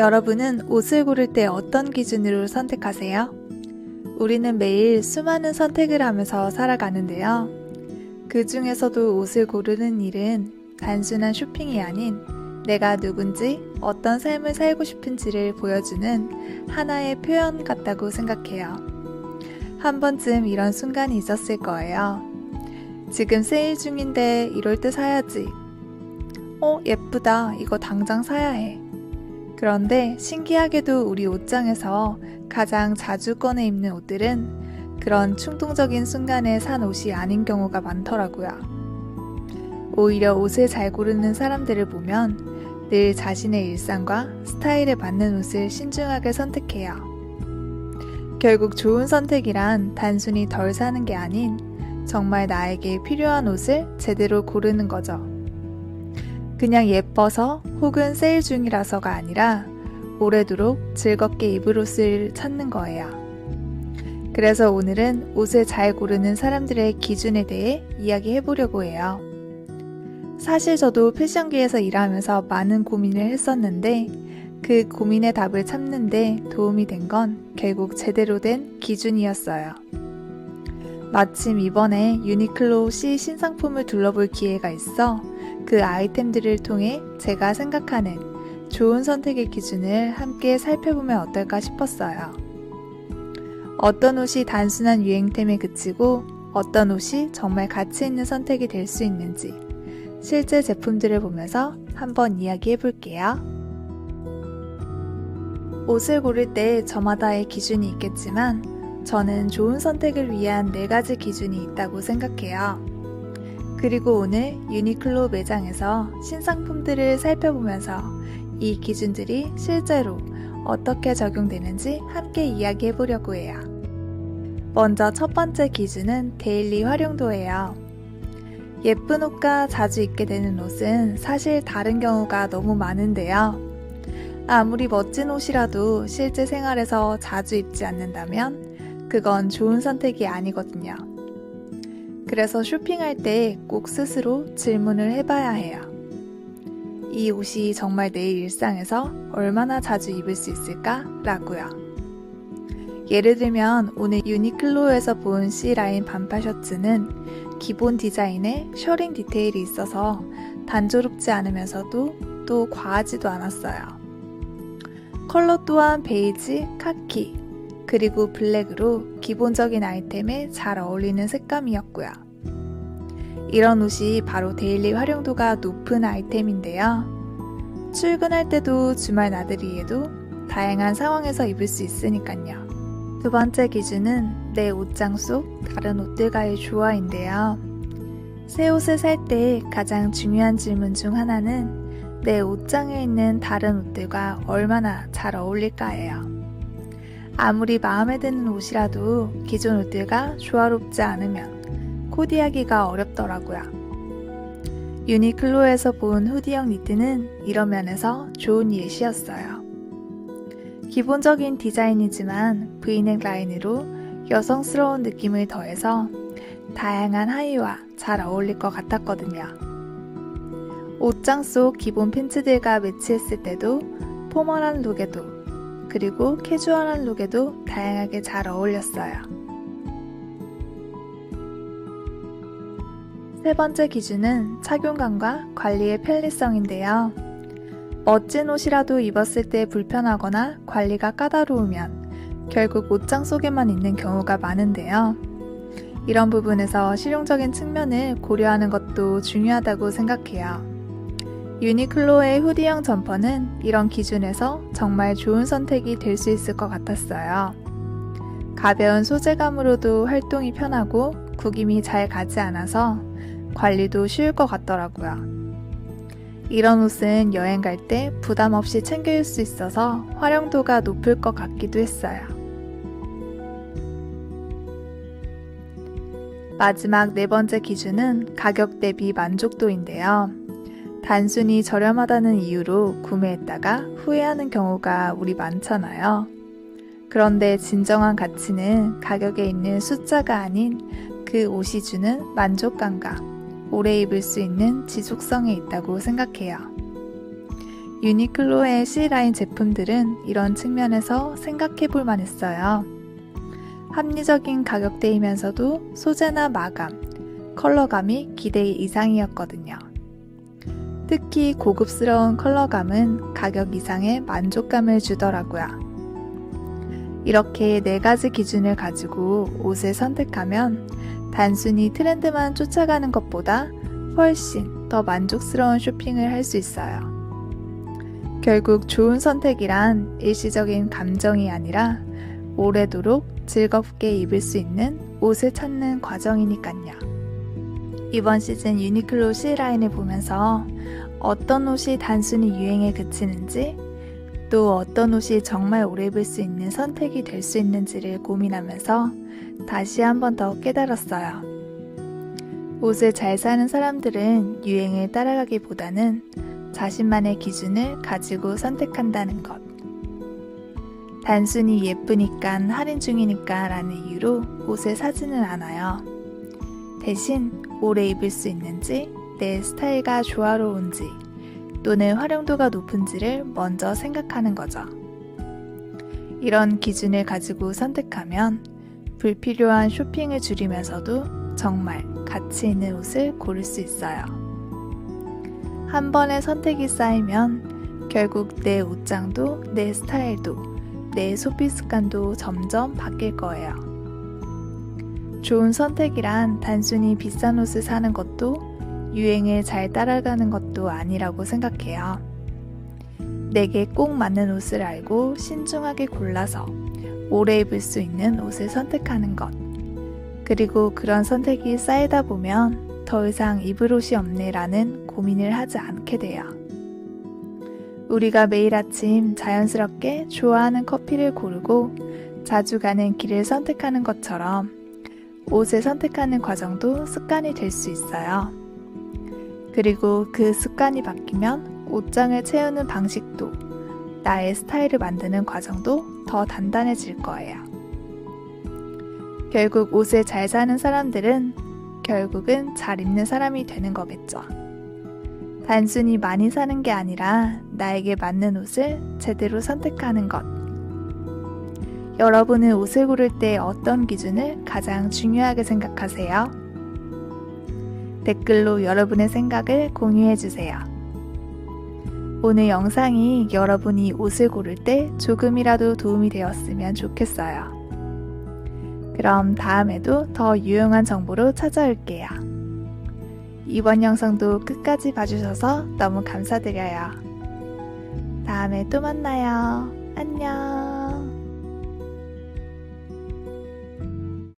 여러분은 옷을 고를 때 어떤 기준으로 선택하세요? 우리는 매일 수많은 선택을 하면서 살아가는데요. 그 중에서도 옷을 고르는 일은 단순한 쇼핑이 아닌 내가 누군지 어떤 삶을 살고 싶은지를 보여주는 하나의 표현 같다고 생각해요. 한 번쯤 이런 순간이 있었을 거예요. 지금 세일 중인데 이럴 때 사야지. 어, 예쁘다. 이거 당장 사야 해. 그런데 신기하게도 우리 옷장에서 가장 자주 꺼내 입는 옷들은 그런 충동적인 순간에 산 옷이 아닌 경우가 많더라고요. 오히려 옷을 잘 고르는 사람들을 보면 늘 자신의 일상과 스타일에 맞는 옷을 신중하게 선택해요. 결국 좋은 선택이란 단순히 덜 사는 게 아닌 정말 나에게 필요한 옷을 제대로 고르는 거죠. 그냥 예뻐서 혹은 세일 중이라서가 아니라 오래도록 즐겁게 입을 옷을 찾는 거예요. 그래서 오늘은 옷을 잘 고르는 사람들의 기준에 대해 이야기해 보려고 해요. 사실 저도 패션계에서 일하면서 많은 고민을 했었는데 그 고민의 답을 찾는데 도움이 된 건 결국 제대로 된 기준이었어요. 마침 이번에 유니클로 C 신상품을 둘러볼 기회가 있어 그 아이템들을 통해 제가 생각하는 좋은 선택의 기준을 함께 살펴보면 어떨까 싶었어요. 어떤 옷이 단순한 유행템에 그치고 어떤 옷이 정말 가치 있는 선택이 될 수 있는지 실제 제품들을 보면서 한번 이야기해 볼게요. 옷을 고를 때 저마다의 기준이 있겠지만 저는 좋은 선택을 위한 네 가지 기준이 있다고 생각해요. 그리고 오늘 유니클로 매장에서 신상품들을 살펴보면서 이 기준들이 실제로 어떻게 적용되는지 함께 이야기해 보려고 해요. 먼저 첫 번째 기준은 데일리 활용도예요. 예쁜 옷과 자주 입게 되는 옷은 사실 다른 경우가 너무 많은데요. 아무리 멋진 옷이라도 실제 생활에서 자주 입지 않는다면 그건 좋은 선택이 아니거든요. 그래서 쇼핑할 때 꼭 스스로 질문을 해봐야 해요. 이 옷이 정말 내 일상에서 얼마나 자주 입을 수 있을까? 라고요. 예를 들면 오늘 유니클로에서 본 C라인 반팔 셔츠는 기본 디자인에 셔링 디테일이 있어서 단조롭지 않으면서도 또 과하지도 않았어요. 컬러 또한 베이지, 카키, 그리고 블랙으로 기본적인 아이템에 잘 어울리는 색감이었고요. 이런 옷이 바로 데일리 활용도가 높은 아이템인데요. 출근할 때도 주말 나들이에도 다양한 상황에서 입을 수 있으니까요. 두 번째 기준은 내 옷장 속 다른 옷들과의 조화인데요. 새 옷을 살 때 가장 중요한 질문 중 하나는 내 옷장에 있는 다른 옷들과 얼마나 잘 어울릴까예요. 아무리 마음에 드는 옷이라도 기존 옷들과 조화롭지 않으면 코디하기가 어렵더라고요. 유니클로에서 본 후디형 니트는 이런 면에서 좋은 예시였어요. 기본적인 디자인이지만 브이넥 라인으로 여성스러운 느낌을 더해서 다양한 하의와 잘 어울릴 것 같았거든요. 옷장 속 기본 팬츠들과 매치했을 때도 포멀한 룩에도 그리고 캐주얼한 룩에도 다양하게 잘 어울렸어요. 세 번째 기준은 착용감과 관리의 편리성인데요. 멋진 옷이라도 입었을 때 불편하거나 관리가 까다로우면 결국 옷장 속에만 있는 경우가 많은데요. 이런 부분에서 실용적인 측면을 고려하는 것도 중요하다고 생각해요. 유니클로의 후디형 점퍼는 이런 기준에서 정말 좋은 선택이 될 수 있을 것 같았어요. 가벼운 소재감으로도 활동이 편하고 구김이 잘 가지 않아서 관리도 쉬울 것 같더라고요. 이런 옷은 여행 갈 때 부담 없이 챙길 수 있어서 활용도가 높을 것 같기도 했어요. 마지막 네 번째 기준은 가격 대비 만족도인데요. 단순히 저렴하다는 이유로 구매했다가 후회하는 경우가 우리 많잖아요. 그런데 진정한 가치는 가격에 있는 숫자가 아닌 그 옷이 주는 만족감과 오래 입을 수 있는 지속성에 있다고 생각해요. 유니클로의 C라인 제품들은 이런 측면에서 생각해 볼 만했어요. 합리적인 가격대이면서도 소재나 마감, 컬러감이 기대 이상이었거든요. 특히 고급스러운 컬러감은 가격 이상의 만족감을 주더라고요. 이렇게 네 가지 기준을 가지고 옷을 선택하면 단순히 트렌드만 쫓아가는 것보다 훨씬 더 만족스러운 쇼핑을 할 수 있어요. 결국 좋은 선택이란 일시적인 감정이 아니라 오래도록 즐겁게 입을 수 있는 옷을 찾는 과정이니깐요. 이번 시즌 유니클로 C라인을 보면서 어떤 옷이 단순히 유행에 그치는지 또 어떤 옷이 정말 오래 입을 수 있는 선택이 될 수 있는지를 고민하면서 다시 한 번 더 깨달았어요. 옷을 잘 사는 사람들은 유행을 따라가기보다는 자신만의 기준을 가지고 선택한다는 것. 단순히 예쁘니까 할인 중이니까 라는 이유로 옷을 사지는 않아요. 대신 오래 입을 수 있는지, 내 스타일과 조화로운지, 또는 활용도가 높은지를 먼저 생각하는 거죠. 이런 기준을 가지고 선택하면 불필요한 쇼핑을 줄이면서도 정말 가치 있는 옷을 고를 수 있어요. 한 번의 선택이 쌓이면 결국 내 옷장도 내 스타일도 내 소비 습관도 점점 바뀔 거예요. 좋은 선택이란 단순히 비싼 옷을 사는 것도 유행을 잘 따라가는 것도 아니라고 생각해요. 내게 꼭 맞는 옷을 알고 신중하게 골라서 오래 입을 수 있는 옷을 선택하는 것. 그리고 그런 선택이 쌓이다 보면 더 이상 입을 옷이 없네라는 고민을 하지 않게 돼요. 우리가 매일 아침 자연스럽게 좋아하는 커피를 고르고 자주 가는 길을 선택하는 것처럼 옷을 선택하는 과정도 습관이 될 수 있어요. 그리고 그 습관이 바뀌면 옷장을 채우는 방식도 나의 스타일을 만드는 과정도 더 단단해질 거예요. 결국 옷을 잘 사는 사람들은 결국은 잘 입는 사람이 되는 거겠죠. 단순히 많이 사는 게 아니라 나에게 맞는 옷을 제대로 선택하는 것. 여러분은 옷을 고를 때 어떤 기준을 가장 중요하게 생각하세요? 댓글로 여러분의 생각을 공유해 주세요. 오늘 영상이 여러분이 옷을 고를 때 조금이라도 도움이 되었으면 좋겠어요. 그럼 다음에도 더 유용한 정보로 찾아올게요. 이번 영상도 끝까지 봐주셔서 너무 감사드려요. 다음에 또 만나요. 안녕.